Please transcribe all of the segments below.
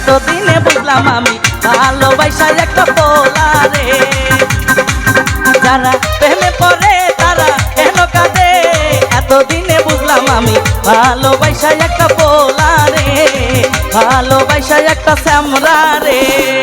এতদিনে বুঝলাম আমি ভালোবাসা একটা পোলা রে। যারা প্রেমে পড়ে, তারা কেন কাঁদে? এতদিনে বুঝলাম আমি ভালোবাসা একটা পোলা রে, ভালোবাসা একটা শ্যামরারে হায়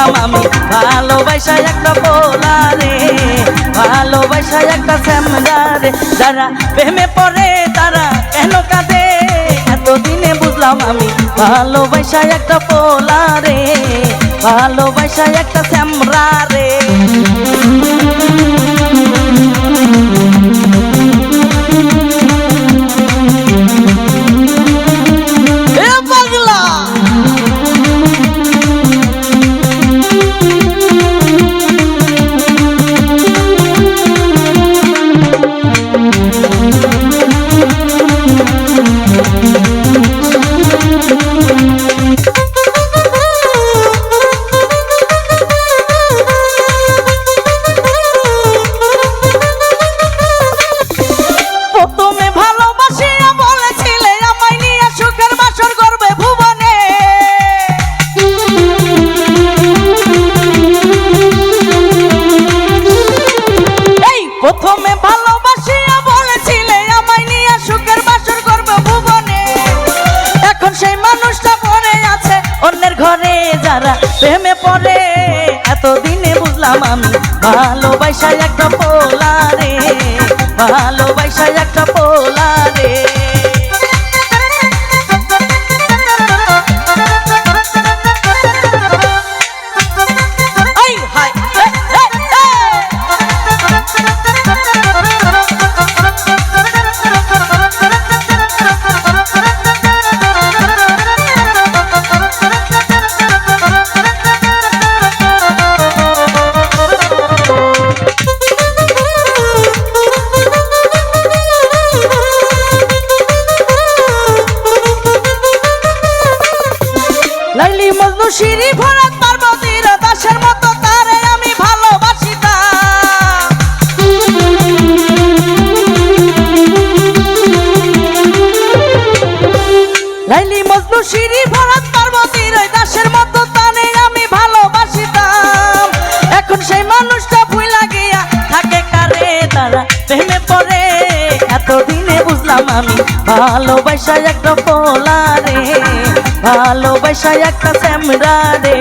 বুঝলাম আমি, ভালোবাসা একটা পোলারে ভালোবাসা একটা স্যামরারে যারা প্রেমে পড়ে, তারা কেন কাঁদে? এতদিনে বুঝলাম আমি, ভালোবাসা একটা পোলারে ভালোবাসা একটা স্যামরারে এ এতদিনে বুঝলাম আমি ভালোবাসা একটা পোলা রে। ভালোবাসা একটা পোলারে শিরি ভরাত পার্বতীর দাসের আমি ভালোবাসিতাম লাইলি মজনু শিরি ভরাত পার্বতীর দাসের মতো তারে আমি ভালোবাসিতাম এখন সেই মানুষটা ভুইলা গিয়া থাকে কারে তারা প্রেমে বুঝলাম আমি ভালোবাসা একটা পোলারে ভালোবাসা একটা স্যামরা রে।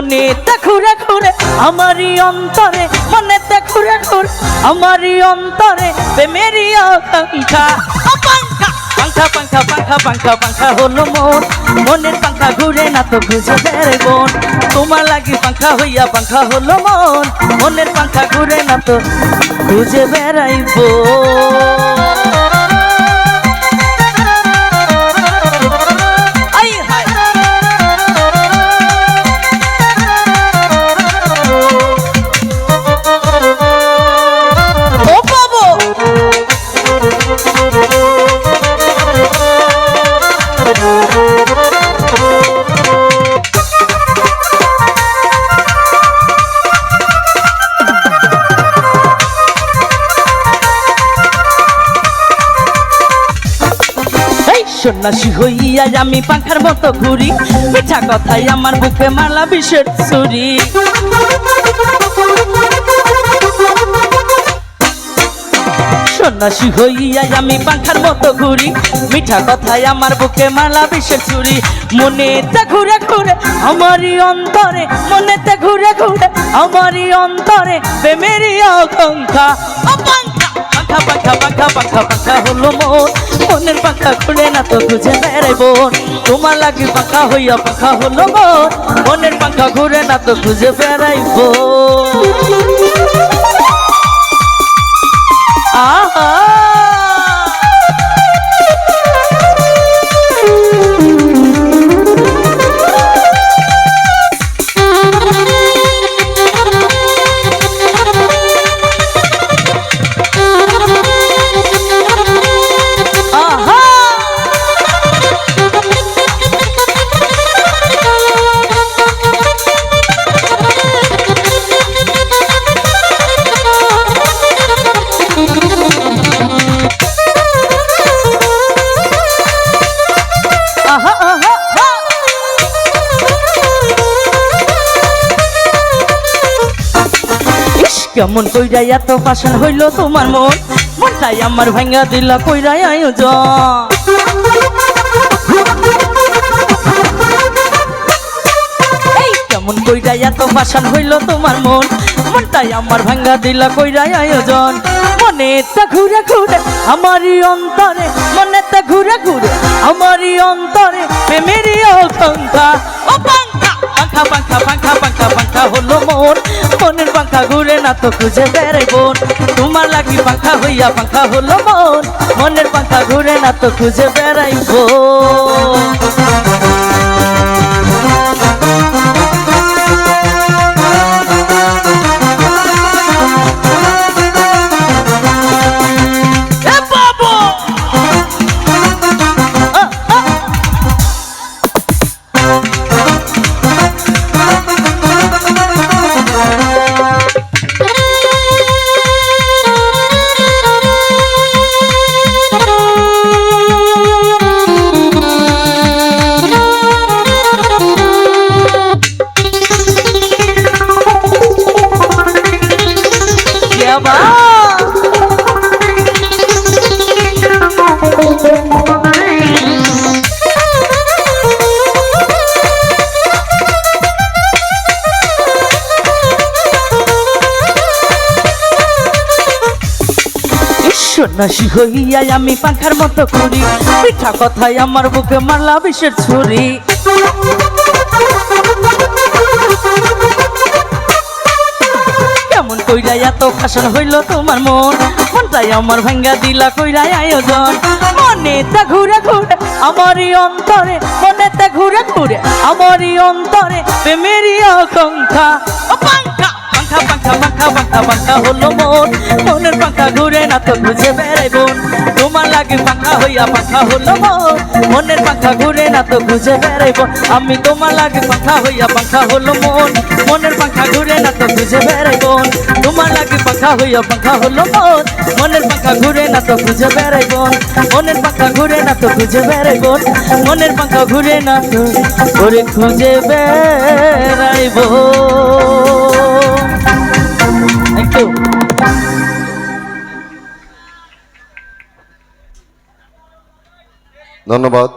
ওরে মনে ঘুরে ঘুরে আমারই অন্তরে, মনে ঘুরে ঘুরে আমারই অন্তরে প্রেমেরই আকাঙ্ক্ষা। পাঙ্খা পাঙ্খা পাঙ্খা পাঙ্খা পাঙ্খা হলো মন। মনের পাঙ্খা ঘুরে না তো খুঁজে বেড়ে বোন তোমার লাগি পাঙ্খা হইয়া পাঙ্খা হলো মন। মনের পাঙ্খা ঘুরে না তো খুঁজে বেড়াইব। সন্ন্যাসী হইয়া আমি পাখার মতো ঘুরি। মিঠা কথাই আমার বুকে মালা বিষের ছুরি। সন্ন্যাসী হইয়া আমি পাখার মতো ঘুরি। মিঠা কথাই আমার বুকে মালা বিষের ছুরি। মনেতে ঘুরে ঘুরে আমারই অন্তরে, মনেতে ঘুরে ঘুরে আমারই অন্তরে প্রেমেরই পাঙ্খা পাঙ্খা পাঙ্খা পাঙ্খা পাঙ্খা পাঙ্খা হলো মন। মনের পাঙ্খা খুলে না তো খুঁজে বেড়াই বোন। তোমার লাগে পাখা হইয়া পাখা হলো মন মনের পাখা ঘুরে না তো খুঁজে বেড়াইব আহা কেমন কইরা এত পাশান হইল তোমার মন? মনটাই আমার ভাঙ্গা দিলা কইরাই আয়োজন। কেমন কইরা এত পাশান হইল তোমার মন? মনটাই আমার ভাঙ্গা দিলা কইরাই আয়োজন। মনেতে ঘুরে ঘুরে আমারই অন্তরে মনেতে ঘুরে ঘুরে আমারই অন্তরে, প্রেমেরই ও পাঙ্খা পাঙ্খা পাখা পাখা পাখা পাখা হলো মন। মনের পাখা ঘুরে না তো খুঁজে বেড়াই বোন। তোমার লাগি পাখা হইয়া পাখা হলো মন। মনের পাখা ঘুরে না তো খুঁজে বেড়াইব সন্ন্যাসী আমি পাখার মতো করি। পিঠা কথায় আমার বুকে মারলা বিষের ছুরি। কেমন কইরা এত ফাশন হইল তোমার মন? মনটাই আমার ভাঙ্গা দিলা কইরা আয়োজন। মনেতে ঘুরে ঘুরে আমারই অন্তরে, মনেতে ঘুরে ঘুরে আমারই অন্তরে প্রেমেরই আকাঙ্ক্ষা। পাঙ্খা পাঙ্খা পাঙ্খা পাঙ্খা পাঙ্খা হলো মন। মনের পাঙ্খা ঘুরে না তো খুঁজে বেড়াই বোন তোমার লাগে পাঙ্খা হইয়া পাঙ্খা হলো মন। মনের পাঙ্খা ঘুরে না তো খুঁজে বেড়াই বোন আমি তোমার লাগে পাঙ্খা হইয়া পাঙ্খা হলো মন। মনের পাঙ্খা ঘুরে না তো খুঁজে বেড়াই বোন তোমার লাগে পাঙ্খা হইয়া পাঙ্খা হলো মন। মনের পাঙ্খা ঘুরে না তো খুঁজে বেড়াই বোন মনের পাঙ্খা ঘুরে না তো খুঁজে বেড়াই বোন মনের পাঙ্খা ঘুরে না তো ওরে খুঁজে বেড়াইব। থ্যাংক ইউ ধন্যবাদ।